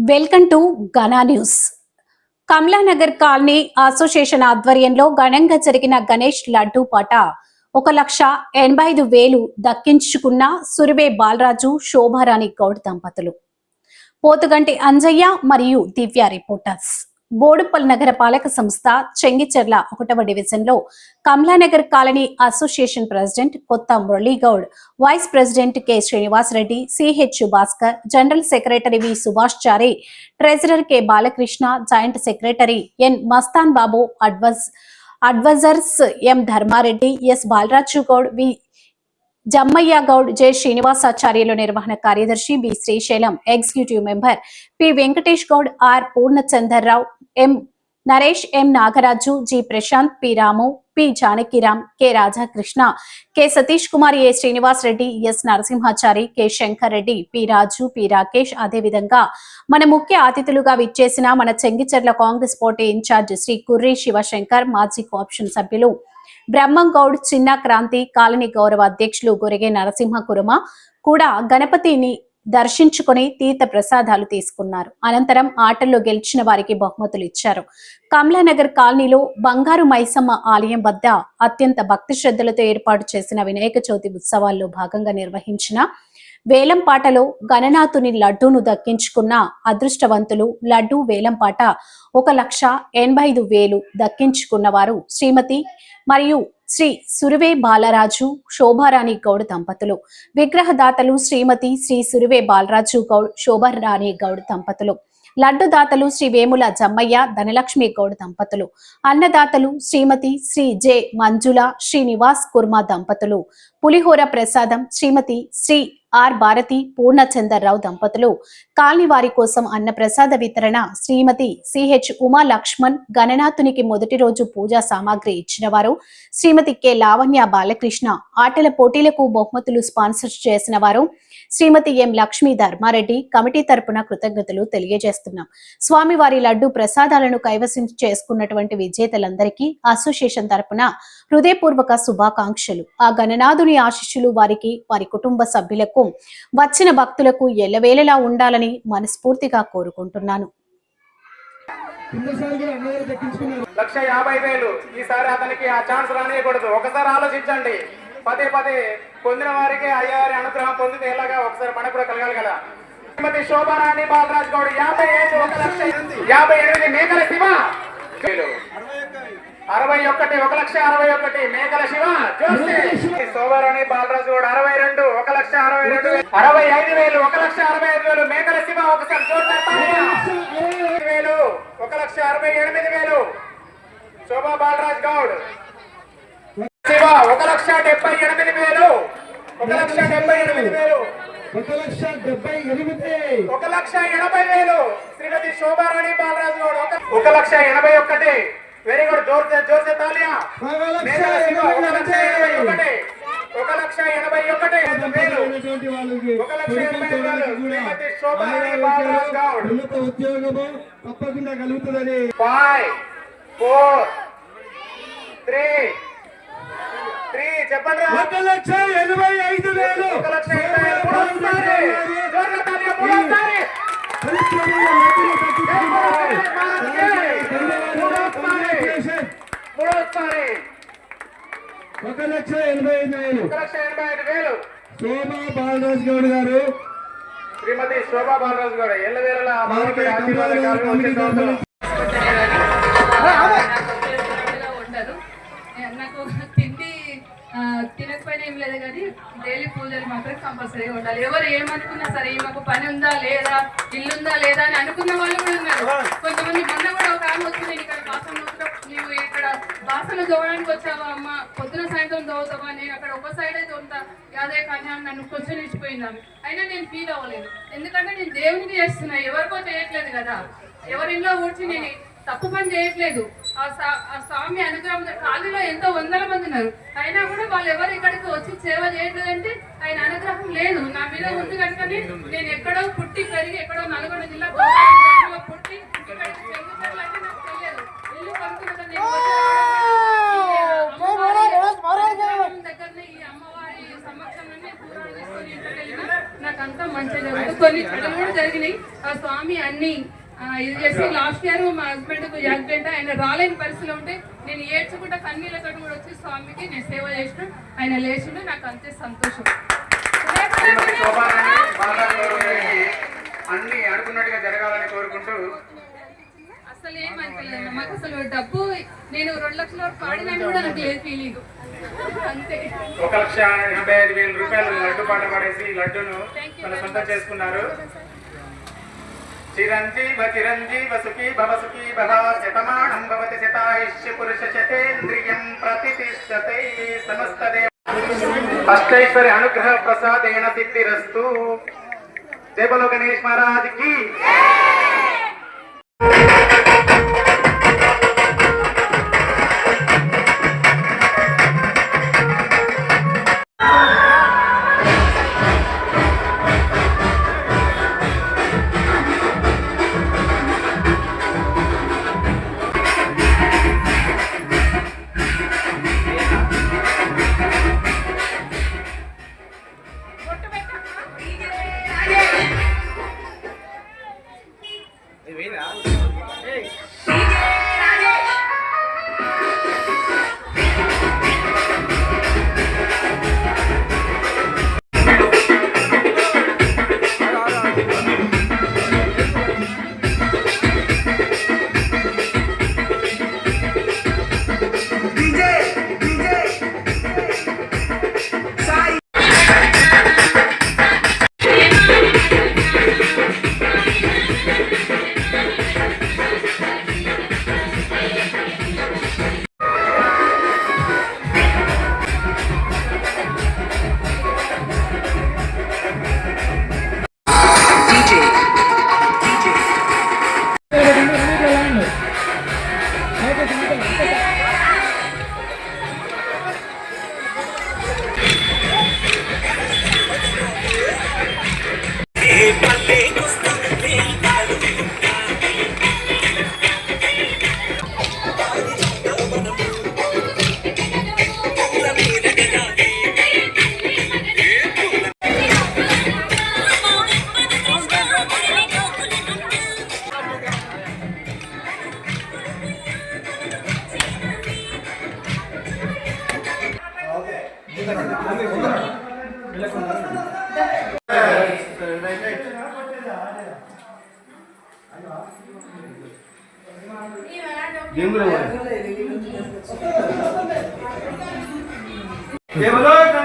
Welcome to Gana news. Kamalanagar colony association ఆధ్వర్యంలో ఘనంగా జరిగిన గణేష్ లడ్డూ పాట ఒక లక్ష ఎనభై ఐదు వేలు దక్కించుకున్న సురివే బాలరాజు శోభారాణి గౌడ్ దంపతులు. పోతుగంటి అంజయ్య మరియు దివ్య రిపోర్టర్స్. బోడుపల్ నగర పాలక సంస్థ చెంగిచెర్ల ఒకటవ డివిజన్లో Kamalanagar colony association president Kotha Muraligoud vice president K Srinivasareddy CH Bhaskar general secretary V Subhash Chari treasurer K Balakrishna joint secretary N Mastan Babu advise advisers M Dharmareddy S Balaraju Goud V Jammayya Goud J Srinivasacharyulu నిర్వహణ కార్యదర్శి B Srisailam executive member P Venkatesh Goud R Purnachandarrao M Naresh M Nagaraju G Prashanth P Ramu P Janakiram K Radhakrishna K Satish Kumar A Srinivas Reddy S Narasimhachari K Shankar Reddy P Raju P Rakesh. అదేవిధంగా మన ముఖ్య అతిథులుగా విచ్చేసిన మన చెంగిచెర్ల కాంగ్రెస్ పోటీ incharge Shri curry Shivshankar మాజీ cooption సభ్యులు బ్రహ్మం గౌడ్ చిన్న క్రాంతి కాలనీ గౌరవ అధ్యక్షులు గొరిగే నరసింహ కురుమ కూడా గణపతిని దర్శించుకొని తీర్థ ప్రసాదాలు తీసుకున్నారు. అనంతరం ఆటల్లో గెలిచిన వారికి బహుమతులు ఇచ్చారు. కమలానగర్ కాలనీలో బంగారు మైసమ్మ ఆలయం వద్ద అత్యంత భక్తి శ్రద్ధలతో ఏర్పాటు చేసిన వినాయక చవితి ఉత్సవాల్లో భాగంగా నిర్వహించిన వేలంపాటలో గణనాథుని లడ్డూను దక్కించుకున్న అదృష్టవంతులు లడ్డూ వేలంపాట ఒక లక్ష ఎనభై ఐదు వేలు దక్కించుకున్నవారు శ్రీమతి మరియు శ్రీ సురివే బాలరాజు శోభారాణి గౌడ్ దంపతులు. విగ్రహదాతలు శ్రీమతి శ్రీ సురువే బాలరాజు గౌడ్ శోభారాణి గౌడ్ దంపతులు. లడ్డుదాతలు శ్రీ వేముల జమ్మయ్య ధనలక్ష్మి గౌడ్ దంపతులు. అన్నదాతలు శ్రీమతి శ్రీ జె మంజుల శ్రీనివాస్ కుర్మా దంపతులు. పులిహోర ప్రసాదం శ్రీమతి శ్రీ ఆర్ భారతి పూర్ణచందర్రావు దంపతులు. కాలనీవారి కోసం అన్న ప్రసాద వితరణ శ్రీమతి సిహెచ్ ఉమా లక్ష్మణ్ గణనాథునికి మొదటి రోజు పూజా సామాగ్రి ఇచ్చిన వారు. శ్రీమతి కె లావణ్య బాలకృష్ణ ఆటల పోటీలకు బహుమతులు స్పాన్సర్ చేసిన వారు. శ్రీమతి ఎం లక్ష్మీ ధర్మారెడ్డి కమిటీ తరపున కృతజ్ఞతలు తెలియజేస్తున్నాం. స్వామివారి లడ్డు ప్రసాదాలను కైవసం చేసుకున్నటువంటి విజేతలందరికీ అసోసియేషన్ తరపున హృదయపూర్వక శుభాకాంక్షలు. ఆ గణనాథుని ఆశీస్సులు వారికి వారి కుటుంబ సభ్యులకు వచ్చిన భక్తులకు ఎల్లవేళలా ఉండాలని మనస్ఫూర్తిగా కోరుకుంటున్నాను. లక్ష యాభై వేలు. ఈసారి అతనికి ఆ ఛాన్స్ రానియకూడదు. ఒకసారి ఆలోచించండి. పదే పదే పొందిన వారికి అయ్యవారి అనుగ్రహం పొందితే ఎలాగా ఒకసారి మనకు కూడా కలగాలి కదా. శ్రీమతి శోభారాణి బాలరాజ్ గౌడ్ యాభై ఐదు ఒక లక్ష యాభై ఎనిమిది మేకల శివ. వేలు. అరవై ఒకటి ఒక లక్ష అరవై ఒకటి మేకల శివ జోసి శోభారాణి బాలరాజు గౌడ్ అరవై రెండు ఒక లక్ష అరవై రెండు. అరవై ఐదు వేలు ఒక లక్ష అరవై ఐదు వేలు మేకల శివ ఒకసారి చూడండి వేలు ఒక లక్ష అరవై ఎనిమిది వేలు. శోభా బాలరాజ్ గౌడ్. శివ ఒక లక్ష డెబ్బై ఎనిమిది వేలు ఒక లక్ష డెబ్బై ఎనిమిది వేలు. ఒక లక్ష డెబ్బై ఎనిమిది. ఒక లక్ష ఎనభై వేలు. శ్రీమతి శోభారాణి బాలరాజ్ గౌడ్ ఒక లక్ష ఎనభై ఒకటి వెరీ గుడ్. జోర్ జోర్ తాలియా. ఒక లక్ష ఎనభై ఒకటి. ఒక లక్ష ఎనభై ఉద్యోగము తప్పకుండా కలుగుతుందని ఫైవ్ ఫోర్ త్రీ త్రీ చెప్పండి. ఒక లక్ష ఎనభై ఐదు వేలు. ఒక లక్ష ఎనభై. మూడోసారి. మూడోసారి ఒక లక్ష ఎనభై ఐదు వేలు. ఒక లక్ష ఎనభై ఐదు వేలు. శోభా బాలరాజ్ గౌడ్ గారు. శ్రీమతి శోభా బాలరాజు గారు ఎల్ల వేళలా వారికి భగవంతుడి ఆశీర్వాదాలు కమలానగర్ కమిటీ వచ్చే తరఫున. సంవత్సరం. లో ఉండదు నాకు తిండి తినకపోయినా ఏం లేదు కానీ డైలీ పూజలు మాత్రం కంపల్సరీగా ఉండాలి. ఎవరు ఏమనుకున్నా సరే ఈమెకు పని ఉందా లేదా ఇల్లు ఉందా లేదా అని అనుకున్న వాళ్ళు కూడా ఉన్నారు. కొంతమంది మొన్న కూడా ఒక ఆమె వచ్చింది "నేను ఇక్కడ ఇక్కడ బాసన దోవడానికి వచ్చావా అమ్మ? పొద్దున సాయంత్రం దోవుతావా నేను అక్కడ ఒక సైడే దోముతా యాదే కానీ అని నన్ను కొంచెం ఇచ్చిపోయింది ఆమె. అయినా నేను ఫీల్ అవ్వలేదు. ఎందుకంటే నేను దేవునికి చేస్తున్నా ఎవరికో చేయట్లేదు కదా. ఎవరింట్లో కూర్చి నేను తప్పు పని చేయట్లేదు. ఆ సా- ఆ స్వామి అనుగ్రహం ఖాళీలో ఎంతో వందల మంది ఉన్నారు. అయినా కూడా వాళ్ళు ఎవరు ఇక్కడికి వచ్చి సేవ చేయట్లేదు అంటే ఆయన అనుగ్రహం లేదు. నా మీద ఉంది కనుకనే నేను ఎక్కడో పుట్టి పెరిగి ఎక్కడో నల్గొండ జిల్లా హస్బెండ్కు యాక్సిడెంట్ ఆయన రాలేని పరిస్థితిలో ఉంటే నేను ఏడ్చుకుంటా కన్నీళ్ళతో కూడా వచ్చి స్వామికి నేను సేవ చేసిన ఆయన లేచిండు నాకు అంతే సంతోషం. అన్ని అనుకున్నట్టుగా జరగాలని కోరుకుంటూ అసలు ఏం అనిపించలేదు మాకు అసలు డబ్బు నేను రెండు లక్షల పాడినా కూడా నాకు లేదు ఫీలింగ్ అంతే. ఒక లక్ష ఎనభై ఐదు వేల రూపాయలు లడ్డు పాట పాడేసి లడ్డును సొంతం చేసుకున్నారు. చిరంజీవ చిరంజీవ సుఖీ భవ సుఖీ భవ శతమానం భవతి శతాయుష్య పురుష శతేంద్రియం ప్రతిష్టతే సమస్త దేవ అష్టైశ్వర్య అనుగ్రహ ప్రసాదేన సిద్ధిరస్తు జయ బలో గణేష్ మహారాజ్కి కేవలం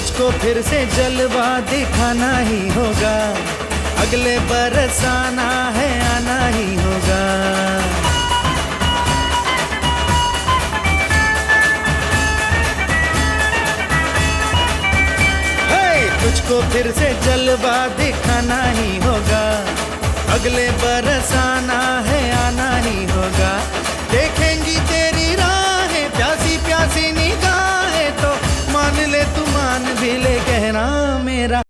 तुझको फिर से जलवा दिखाना ही होगा। अगले बरस आना है, आना ही होगा। तुझको फिर से जलवा दिखाना ही होगा। अगले बरस आना है, आना ही होगा। देख भी ले कहना मेरा।